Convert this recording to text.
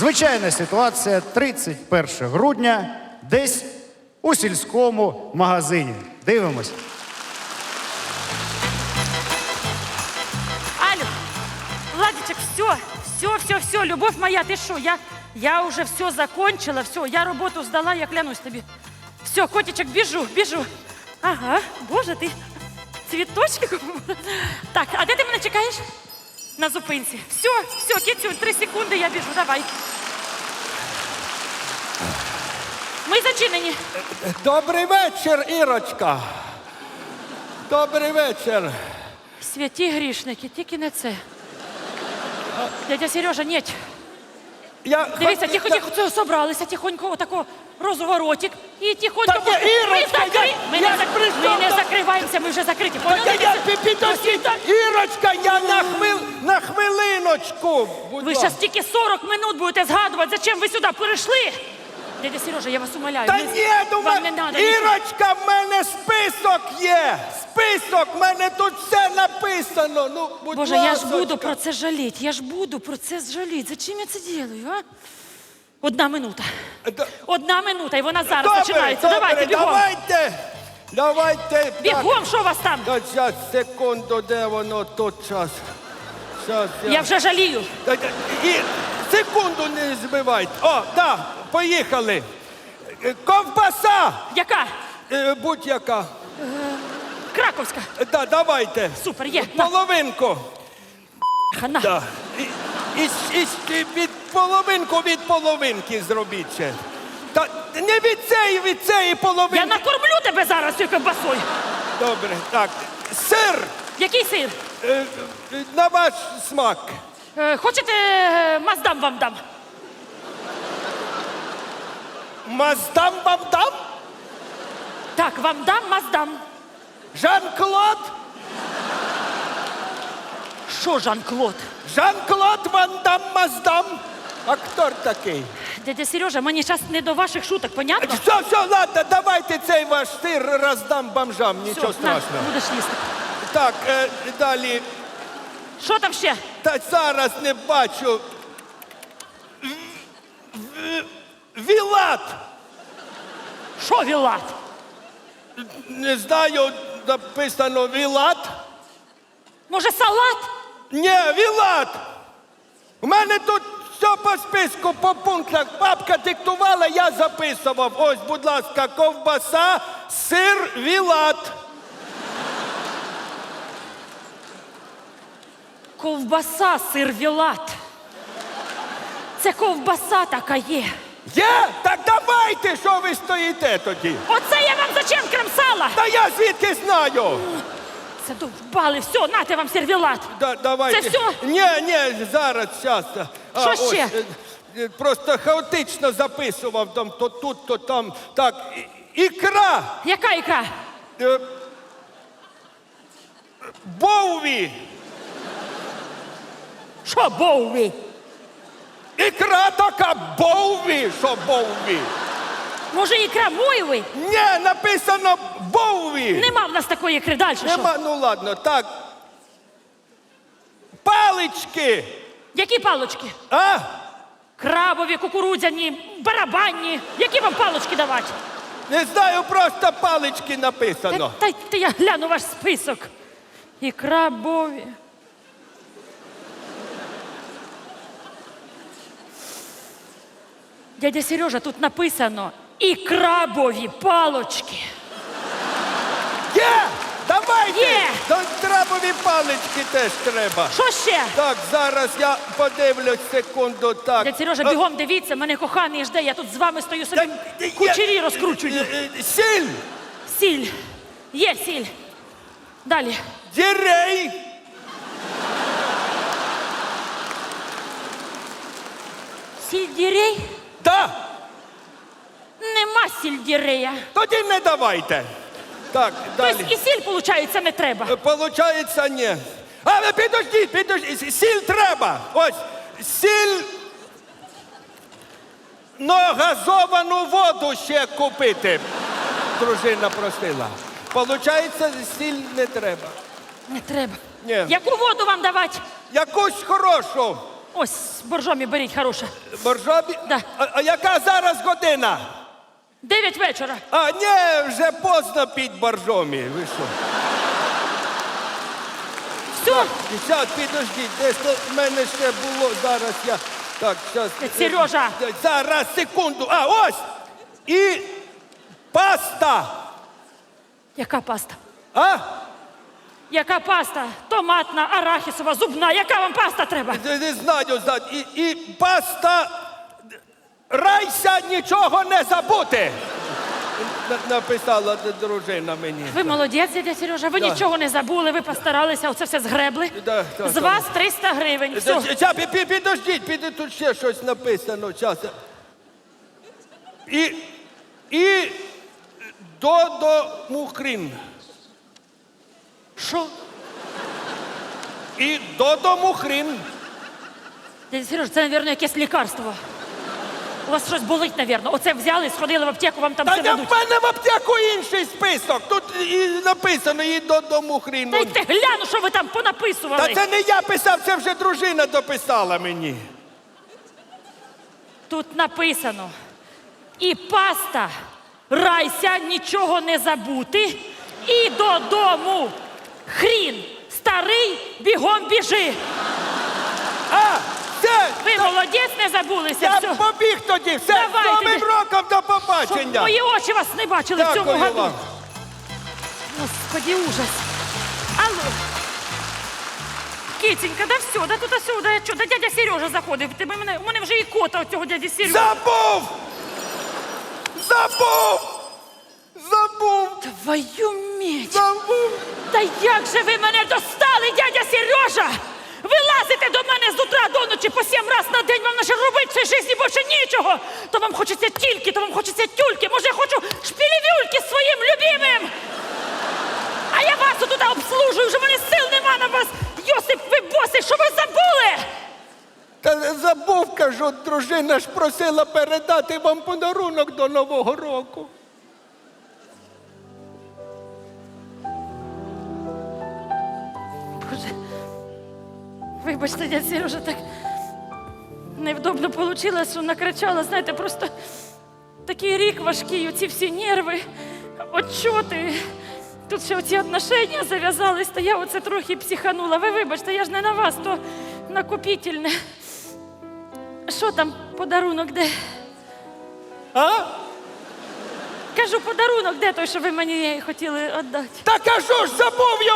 Звичайна ситуація 31 грудня десь у сільському магазині. Дивимось. Алю, Владичек, все, все, все, все, любовь моя, ты что, я, я уже все закончила, все, я работу сдала, я клянусь тебе. Все, котичек, бежу, бежу. Ага, боже, ти цвіточки? Так, а де ти мене чекаєш? На зупинці. Все, все, кицю, три секунди, я біжу, давай. Ми зачинені. Добрий вечір, Ірочка. Добрий вечір. Святі грішники, тільки не це. Дядя Сережа, ні. Я Дивіться, тихо, тихо, це собралися, тихонько, отако розворотик. І тихонько. Так я, Ірочка, ми, закри... я- ми, я не, при ми не чому? закриваємося, ми вже закриті. Так Поняли? я, я, пі- підождіть, Ірочка, я на, хвил, на хвилиночку. Будь Ви ласка. зараз тільки 40 минут будете згадувати, зачем ви сюди прийшли. Дядя Сережа, я вас умоляю. Та не- ні, ну, вам не треба. Ірочка, в мене список є. Список, в мене тут все написано. Ну, будь Боже, я ж ласочка. буду про це жаліти, я ж буду про це жаліти. Зачем я це делаю, а? Одна минута. Д- Одна минута, і вона зараз Добре, починається. добре, давайте, бігом. давайте. Давайте. так. Бігом, що у вас там? Та зараз, секунду, де воно тут час. Щас я... Я вже жалію. Та- та- І секунду не збивайте. О, да, поїхали. Е, Ковбаса! Яка? Е, Будь-яка. Краковська. Да, давайте. Супер, є. На. Половинку. На. Да. І, і, і, і від половинку від половинки зробіть ще. Та не від цієї, від цієї половинки. Я накормлю тебе зараз цією ковбасою. Добре, так. Сир Який сир? е, е, на ваш смак. Е, хочете е, маздам вам дам? Маздам вам дам? Так, вам дам, маздам. Жан-Клод? Що, Жан-Клод? Жан-Клод Ван Дам Маздам. Актор такий. Дядя Сережа, мені зараз не до ваших шуток, понятно? Все, все, ладно, давайте цей ваш сир роздам бомжам, нічого Всё, на, страшного. будеш їсти. Так, е, далі. Що там ще? Та зараз не бачу. Вілат! Що вілат? Не знаю, написано Вілат. Може, салат? Ні, Вілат! У мене тут все по списку, по пунктах. Папка диктувала, я записував. Ось, будь ласка, ковбаса, сир, Вілат. Ковбаса, сир вілат. Це ковбаса така є. Є? Так давайте, що ви стоїте тоді? Оце я вам зачем кремсала? Та я звідки знаю? Це довбали, все, нате вам сервілат. Да, давайте. Це всьо? Ні, ні, зараз, зараз. Що ще? е, е, Просто хаотично записував там то тут, то там. Так, і- ікра. Яка ікра? Е, Боуві. Що боуві? Ікра така Боуві, що Боуві. Може, ікра мойви? Ні, написано Боуві. Нема в нас такої ікри. Далі що? Нема, ну ладно, так. Палички. Які палочки? А? Крабові, кукурудзяні, барабанні. Які вам палочки давати? Не знаю, просто палички Та, написано. та, та я гляну ваш список. І крабові. Дядя Сережа, тут написано і крабові палочки. Є! Давайте! Є! До крабові палички теж треба. Що ще? Так, зараз я подивлюсь секунду. Так. Дядя Сережа, А, бігом дивіться, мене коханий жде, я тут з вами стою собі та я- кучері розкручую. Е, е, Сіль! Сіль. Є сіль. Далі. Дірей! Сільдірей? Так, Нема сільдірея. тоді не давайте. Так, Тобто і сіль, виходить, не треба. Е, Получається, ні. Але підождіть, підождіть, сіль треба. Ось, сіль. Но газовану воду ще купити. Дружина просила. Получається, сіль не треба. Не треба. Ні. Яку воду вам давати? Якусь хорошу. Ось, боржомі беріть, хороша. Боржобі? Да. А, а яка зараз година? Дев'ять вечора. А, ні, вже поздно піть боржомі. Ви що? Все, Дівчат, підождіть, десь тут в мене ще було. Зараз я. Так, зараз. Сережа! Зараз, секунду. А, ось! І паста. яка паста? А? Яка паста? Томатна, арахісова, зубна. Яка вам паста треба? Не, не знаю, знаю. І, і паста. Райся нічого не забути. На- Написала дружина мені. Ви молодець, дядя Сережа, ви Да. нічого не забули, ви постаралися, оце все згребли. Да, да, З да. вас 300 гривень. Все. Ця, пі- пі- підождіть, піди, тут ще щось написано. Час. І, і Додо Мухрін. Що? І Додо Мухрін. Дядя Сережа, це, мабуть, якесь лікарство. У вас щось болить, мабуть. Оце взяли, сходили в аптеку, вам там Та все я в дадуть. мене в аптеку інший список. Тут і написано і Додо Мухрін. Дайте гляну, що ви там Та це не я писав, це вже дружина дописала мені. Тут написано. І паста, райся, нічого не забути. І додому. Хрін, старий, бігом біжи. А, це Ви молодець, не забулися. я Все. побіг тоді. Все, Давайте, з новим роком до Щоб побачення. мої очі вас не бачили в цьому Дякую году. вам. Господи, ужас. Алло. Китенька, да все, да тут сюди, да, що, да дядя Сережа заходив. Ти мене, у мене вже і кота цього дяді Сережа. Забув! Забув! Забув! Твою меч. Забув! Та як же ви мене достали, дядя Сережа? Ви лазите до мене з утра до ночі по сім раз на день, вам наче робити в житті більше нічого. То вам хочеться тільки, то вам хочеться тюльки. Може, я хочу шпілівюльки своїм любимим. А я вас тут обслужую, вже мене сил нема на вас. Йосип, ви босий, що ви забули? Та забув, кажу, дружина ж просила передати вам подарунок до Нового року. Боже, вибачте, дядя Сережа, так невдобно вийшло, що накричала, знаєте, просто такий рік важкий, оці всі нерви, отчоти. Тут ще оці отношення зав'язались, то я оце трохи психанула. Ви вибачте, я ж не на вас, то накопітельне. Що там подарунок де? А? Кажу, подарунок де той, що ви мені хотіли віддати? Та кажу ж, забув я